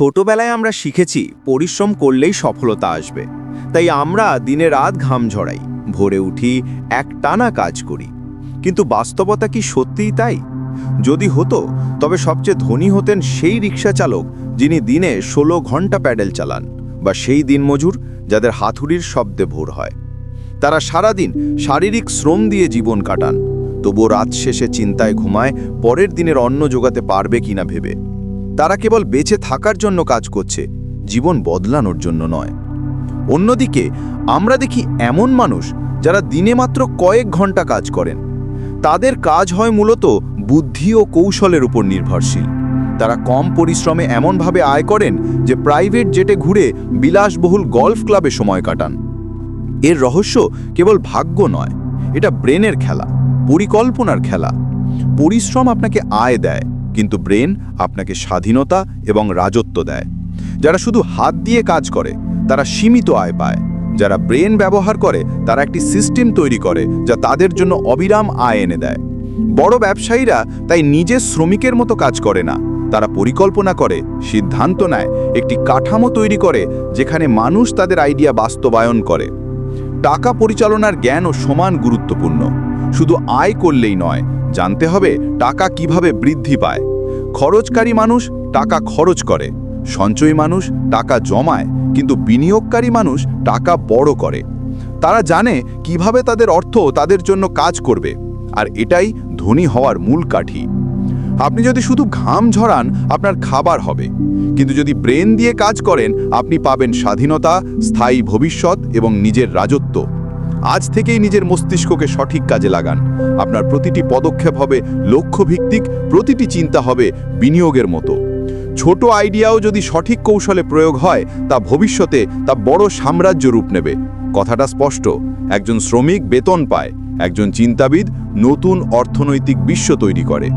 ছোটবেলায় আমরা শিখেছি, পরিশ্রম করলেই সফলতা আসবে। তাই আমরা দিনে রাত ঘাম ঝরাই, ভোরে উঠি এক টানা কাজ করি। কিন্তু বাস্তবতা কি সত্যিই তাই? যদি হতো, তবে সবচেয়ে ধনী হতেন সেই রিক্সা চালক যিনি দিনে ষোলো ঘণ্টা প্যাডেল চালান বা সেই দিনমজুর যাদের হাতুড়ির শব্দে ভোর হয়। তারা সারাদিন শারীরিক শ্রম দিয়ে জীবন কাটান। তবুও রাত শেষে চিন্তায় ঘুমায়, পরের দিনের অন্ন জোগাতে পারবে কিনা ভেবে। তারা কেবল বেঁচে থাকার জন্য কাজ করছে, জীবন বদলানোর জন্য নয়। অন্যদিকে, আমরা দেখি এমন মানুষ যারা দিনে মাত্র কয়েক ঘণ্টা কাজ করেন। তাদের কাজ হয় মূলত বুদ্ধি ও কৌশলের উপর নির্ভরশীল। তারা কম পরিশ্রমে এমনভাবে আয় করেন যে প্রাইভেট জেটে ঘুরে বিলাসবহুল গলফ ক্লাবে সময় কাটান। এর রহস্য কেবল ভাগ্য নয়, এটা ব্রেনের খেলা, পরিকল্পনার খেলা। পরিশ্রম আপনাকে আয় দেয় কিন্তু ব্রেন আপনাকে স্বাধীনতা এবং রাজত্ব দেয়। যারা শুধু হাত দিয়ে কাজ করে, তারা সীমিত আয় পায়। যারা ব্রেন ব্যবহার করে, তারা একটি সিস্টেম তৈরি করে যা তাদের জন্য অবিরাম আয় এনে দেয়। বড় ব্যবসায়ীরা তাই নিজের শ্রমিকের মতো কাজ করে না। তারা পরিকল্পনা করে, সিদ্ধান্ত নেয়, একটি কাঠামো তৈরি করে, যেখানে মানুষ তাদের আইডিয়া বাস্তবায়ন করে। টাকা পরিচালনার জ্ঞানও সমান গুরুত্বপূর্ণ। শুধু আয় করলেই নয়, জানতে হবে টাকা কীভাবে বৃদ্ধি পায়। খরচকারী মানুষ টাকা খরচ করে, সঞ্চয়ী মানুষ টাকা জমায়, কিন্তু বিনিয়োগকারী মানুষ টাকা বড় করে। তারা জানে কীভাবে তাদের অর্থ তাদের জন্য কাজ করবে, আর এটাই ধনী হওয়ার মূল কাঠি। আপনি যদি শুধু ঘাম ঝরান, আপনার খাবার হবে। কিন্তু যদি ব্রেন দিয়ে কাজ করেন, আপনি পাবেন স্বাধীনতা, স্থায়ী ভবিষ্যৎ এবং নিজের রাজত্ব। আজ থেকেই নিজের মস্তিষ্ককে সঠিক কাজে লাগান। আপনার প্রতিটি পদক্ষেপ হবে লক্ষ্যভিত্তিক, প্রতিটি চিন্তা হবে বিনিয়োগের মতো। ছোট আইডিয়াও যদি সঠিক কৌশলে প্রয়োগ হয়, তা ভবিষ্যতে তা বড় সাম্রাজ্য রূপ নেবে। কথাটা স্পষ্ট। একজন শ্রমিক বেতন পায়। একজন চিন্তাবিদ নতুন অর্থনৈতিক বিশ্ব তৈরি করে।